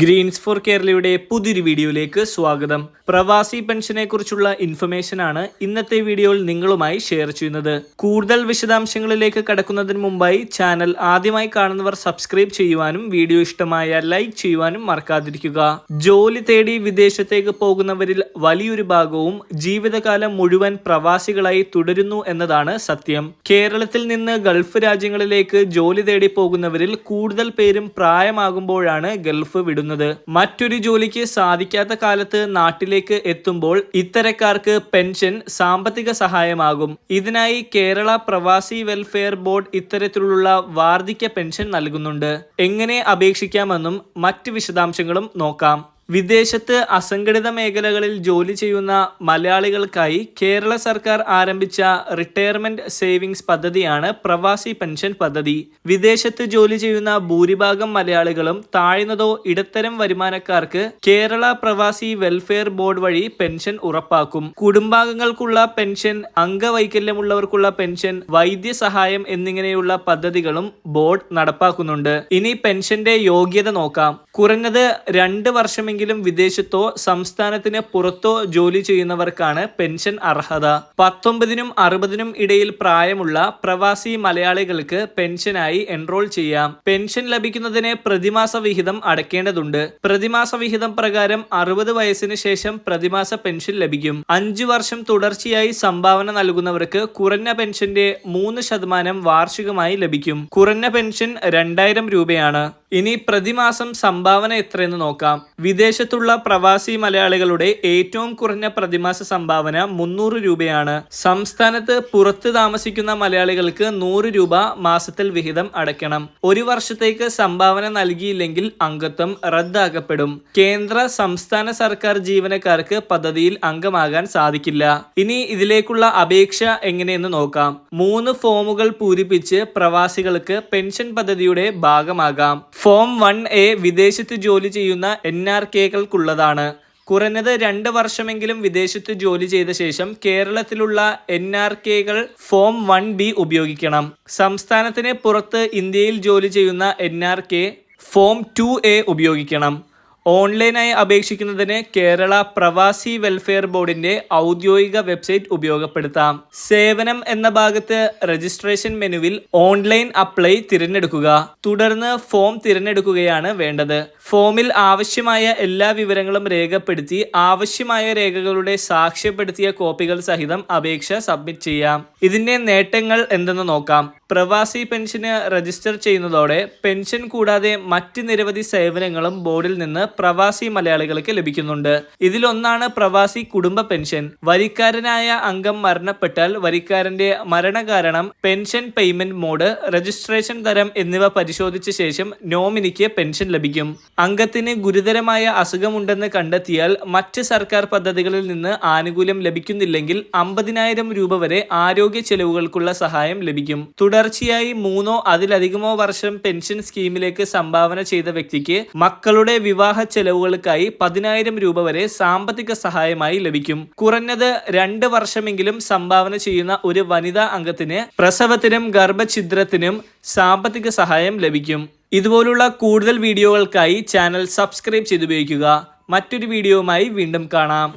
Green's four കേരളയുടെ പുതിയൊരു വീഡിയോയിലേക്ക് സ്വാഗതം. പ്രവാസി പെൻഷനെ കുറിച്ചുള്ള ഇൻഫർമേഷൻ ആണ് ഇന്നത്തെ വീഡിയോയിൽ നിങ്ങളുമായി ഷെയർ ചെയ്യുന്നത്. കൂടുതൽ വിശദാംശങ്ങളിലേക്ക് കടക്കുന്നതിന് മുമ്പായി ചാനൽ ആദ്യമായി കാണുന്നവർ സബ്സ്ക്രൈബ് ചെയ്യുവാനും വീഡിയോ ഇഷ്ടമായ ലൈക്ക് ചെയ്യുവാനും മറക്കാതിരിക്കുക. ജോലി തേടി വിദേശത്തേക്ക് പോകുന്നവരിൽ വലിയൊരു ഭാഗവും ജീവിതകാലം മുഴുവൻ പ്രവാസികളായി തുടരുന്നു എന്നതാണ് സത്യം. കേരളത്തിൽ നിന്ന് ഗൾഫ് രാജ്യങ്ങളിലേക്ക് ജോലി തേടി പോകുന്നവരിൽ കൂടുതൽ പേരും പ്രായമാകുമ്പോഴാണ് ഗൾഫ് വിടുന്നത്. മറ്റൊരു ജോലിക്ക് സാധിക്കാത്ത കാലത്ത് നാട്ടിലേക്ക് എത്തുമ്പോൾ ഇത്തരക്കാർക്ക് പെൻഷൻ സാമ്പത്തിക സഹായമാകും. ഇതിനായി കേരള പ്രവാസി വെൽഫെയർ ബോർഡ് ഇത്തരത്തിലുള്ള വാർദ്ധക്യ പെൻഷൻ നൽകുന്നുണ്ട്. എങ്ങനെ അപേക്ഷിക്കാമെന്നും മറ്റ് വിശദാംശങ്ങളും നോക്കാം. വിദേശത്ത് അസംഘടിത മേഖലകളിൽ ജോലി ചെയ്യുന്ന മലയാളികൾക്കായി കേരള സർക്കാർ ആരംഭിച്ച റിട്ടയർമെന്റ് സേവിങ്സ് പദ്ധതിയാണ് പ്രവാസി പെൻഷൻ പദ്ധതി. വിദേശത്ത് ജോലി ചെയ്യുന്ന ഭൂരിഭാഗം മലയാളികളും താഴ്ന്നതോ ഇടത്തരം വരുമാനക്കാർക്ക് കേരള പ്രവാസി വെൽഫെയർ ബോർഡ് വഴി പെൻഷൻ ഉറപ്പാക്കും. കുടുംബാംഗങ്ങൾക്കുള്ള പെൻഷൻ അംഗവൈകല്യമുള്ളവർക്കുള്ള പെൻഷൻ വൈദ്യസഹായം എന്നിങ്ങനെയുള്ള പദ്ധതികളും ബോർഡ് നടപ്പാക്കുന്നുണ്ട്. ഇനി പെൻഷന്റെ യോഗ്യത നോക്കാം. കുറഞ്ഞത് രണ്ട് വർഷമെങ്കിലും വിദേശത്തോ സംസ്ഥാനത്തിന് പുറത്തോ ജോലി ചെയ്യുന്നവർക്കാണ് പെൻഷൻ അർഹത. പത്തൊമ്പതിനും അറുപതിനും ഇടയിൽ പ്രായമുള്ള പ്രവാസി മലയാളികൾക്ക് പെൻഷനായി എൻറോൾ ചെയ്യാം. പെൻഷൻ ലഭിക്കുന്നതിന് പ്രതിമാസ വിഹിതം അടയ്ക്കേണ്ടതുണ്ട്. പ്രതിമാസ വിഹിതം പ്രകാരം അറുപത് വയസ്സിന് ശേഷം പ്രതിമാസ പെൻഷൻ ലഭിക്കും. അഞ്ചു വർഷം തുടർച്ചയായി സംഭാവന നൽകുന്നവർക്ക് കുറഞ്ഞ പെൻഷന്റെ മൂന്ന് ശതമാനം വാർഷികമായി ലഭിക്കും. കുറഞ്ഞ പെൻഷൻ രണ്ടായിരം രൂപയാണ്. ഇനി പ്രതിമാസം സംഭാവന എത്രയെന്ന് നോക്കാം. വിദേശത്തുള്ള പ്രവാസി മലയാളികളുടെ ഏറ്റവും കുറഞ്ഞ പ്രതിമാസ സംഭാവന മുന്നൂറ് രൂപയാണ്. സംസ്ഥാനത്ത് പുറത്ത് താമസിക്കുന്ന മലയാളികൾക്ക് നൂറ് രൂപ മാസത്തിൽ വിഹിതം അടയ്ക്കണം. ഒരു വർഷത്തേക്ക് സംഭാവന നൽകിയില്ലെങ്കിൽ അംഗത്വം റദ്ദാക്കപ്പെടും. കേന്ദ്ര സംസ്ഥാന സർക്കാർ ജീവനക്കാർക്ക് പദ്ധതിയിൽ അംഗമാകാൻ സാധിക്കില്ല. ഇനി ഇതിലേക്കുള്ള അപേക്ഷ എങ്ങനെയെന്ന് നോക്കാം. മൂന്ന് ഫോമുകൾ പൂരിപ്പിച്ച് പ്രവാസികൾക്ക് പെൻഷൻ പദ്ധതിയുടെ ഭാഗമാകാം. ഫോം വൺ എ വിദേശത്ത് ജോലി ചെയ്യുന്ന എൻ ആർ കെകൾക്കുള്ളതാണ്. കുറഞ്ഞത് രണ്ട് വർഷമെങ്കിലും വിദേശത്ത് ജോലി ചെയ്ത ശേഷം കേരളത്തിലുള്ള എൻ ആർ കെകൾ ഫോം വൺ ബി ഉപയോഗിക്കണം. സംസ്ഥാനത്തിന് പുറത്ത് ഇന്ത്യയിൽ ജോലി ചെയ്യുന്ന N R K form two A ഉപയോഗിക്കണം. ഓൺലൈനായി അപേക്ഷിക്കുന്നതിന് കേരള പ്രവാസി വെൽഫെയർ ബോർഡിന്റെ ഔദ്യോഗിക വെബ്സൈറ്റ് ഉപയോഗപ്പെടുത്താം. സേവനം എന്ന ഭാഗത്ത് രജിസ്ട്രേഷൻ മെനുവിൽ ഓൺലൈൻ അപ്ലൈ തിരഞ്ഞെടുക്കുക. തുടർന്ന് ഫോം തിരഞ്ഞെടുക്കുകയാണ് വേണ്ടത്. ഫോമിൽ ആവശ്യമായ എല്ലാ വിവരങ്ങളും രേഖപ്പെടുത്തി ആവശ്യമായ രേഖകളുടെ സാക്ഷ്യപ്പെടുത്തിയ കോപ്പികൾ സഹിതം അപേക്ഷ സബ്മിറ്റ് ചെയ്യാം. ഇതിന്റെ നേട്ടങ്ങൾ എന്തെന്ന് നോക്കാം. പ്രവാസി പെൻഷന് രജിസ്റ്റർ ചെയ്യുന്നതോടെ പെൻഷൻ കൂടാതെ മറ്റ് നിരവധി സേവനങ്ങളും ബോർഡിൽ നിന്ന് പ്രവാസി മലയാളികൾക്ക് ലഭിക്കുന്നുണ്ട്. ഇതിലൊന്നാണ് പ്രവാസി കുടുംബ പെൻഷൻ. വരിക്കാരനായ അംഗം മരണപ്പെട്ടാൽ വരിക്കാരന്റെ മരണകാരണം പെൻഷൻ പേയ്മെന്റ് മോഡ് രജിസ്ട്രേഷൻ തരം എന്നിവ പരിശോധിച്ച ശേഷം നോമിനിക്ക് പെൻഷൻ ലഭിക്കും. അംഗത്തിന് ഗുരുതരമായ അസുഖമുണ്ടെന്ന് കണ്ടെത്തിയാൽ മറ്റ് സർക്കാർ പദ്ധതികളിൽ നിന്ന് ആനുകൂല്യം ലഭിക്കുന്നില്ലെങ്കിൽ അമ്പതിനായിരം രൂപ വരെ ആരോഗ്യ ചെലവുകൾക്കുള്ള സഹായം ലഭിക്കും. തുടർച്ചയായി മൂന്നോ അതിലധികമോ വർഷം പെൻഷൻ സ്കീമിലേക്ക് സംഭാവന ചെയ്ത വ്യക്തിക്ക് മക്കളുടെ വിവാഹ ചെലവുകൾക്കായി പതിനായിരം രൂപ വരെ സാമ്പത്തിക സഹായമായി ലഭിക്കും. കുറഞ്ഞത് രണ്ട് വർഷമെങ്കിലും സംഭാവന ചെയ്യുന്ന ഒരു വനിതാ അംഗത്തിന് പ്രസവത്തിനും ഗർഭഛിദ്രത്തിനും സാമ്പത്തിക സഹായം ലഭിക്കും. ഇതുപോലുള്ള കൂടുതൽ വീഡിയോകൾക്കായി ചാനൽ സബ്സ്ക്രൈബ് ചെയ്തുപയോഗിക്കുക. മറ്റൊരു വീഡിയോവുമായി വീണ്ടും കാണാം.